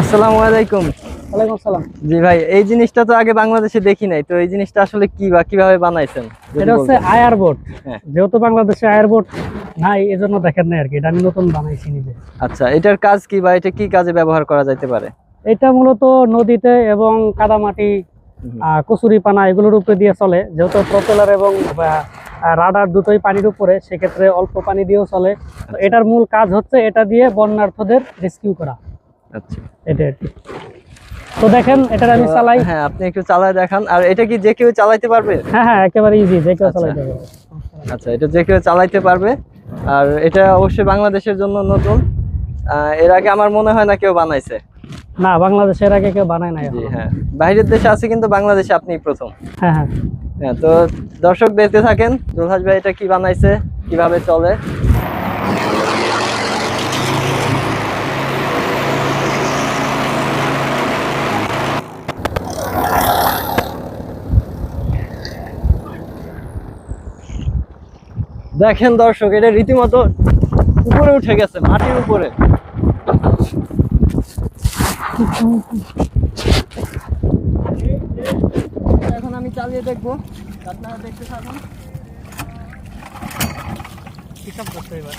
আসসালামু আলাইকুম। ওয়ালাইকুম আসসালাম। জি ভাই এই জিনিসটা তো আগে বাংলাদেশে দেখি নাই তো এই জিনিসটা আসলে কি বা কীভাবে বানাইছেন? এটা হচ্ছে। আয়ার বোট হ্যাঁ। যেহেতু বাংলাদেশে আয়ার বোট নাই এজন্য দেখেন না আর কি। এটা আমি নতুন বানাইছি নিজে। আচ্ছা এটার কাজ কি বা এটা কি কাজে ব্যবহার করা যাইতে পারে? এটা মূলত নদীতে এবং কাদামাটি কচুরি পানা এগুলোর উপরে দিয়ে চলে। যেহেতু প্রপেলার এবং রাডার দুটোই পানির উপরে সেক্ষেত্রে অল্প পানি দিয়েও চলে। এটার মূল কাজ হচ্ছে এটা দিয়ে বন্যার্থদের রেস্কিউ করা। আচ্ছা। এটা আর তো দেখেন এটার আমি চালাই। হ্যাঁ আপনি একটু চালায় দেখান। আর এটা কি যে কেউ চালাইতে পারবে? হ্যাঁ হ্যাঁ একেবারে ইজি যে কেউ আচ্ছা। পারবে। আচ্ছা এটা যে কেউ চালাইতে পারবে। আর এটা অবশ্যই বাংলাদেশের জন্য নতুন। এর আগে আমার মনে হয় না কেউ বানাইছে। না বাংলাদেশের আগে কেউ বানায় নাই জি হ্যাঁ। বাইরের দেশে আছে কিন্তু বাংলাদেশে আপনি প্রথম। হ্যাঁ হ্যাঁ। হ্যাঁ তো দর্শক দেখতে থাকেন। দুলহাস ভাই এটা কি বানাইছে? কীভাবে চলে? দেখেন দর্শক, এটা রীতিমতো উপরে উঠে গেছে, মাটির উপরে। এখন আমি চালিয়ে দেখব, আপনারা দেখতে থাকুন। হিসাব করতে এবার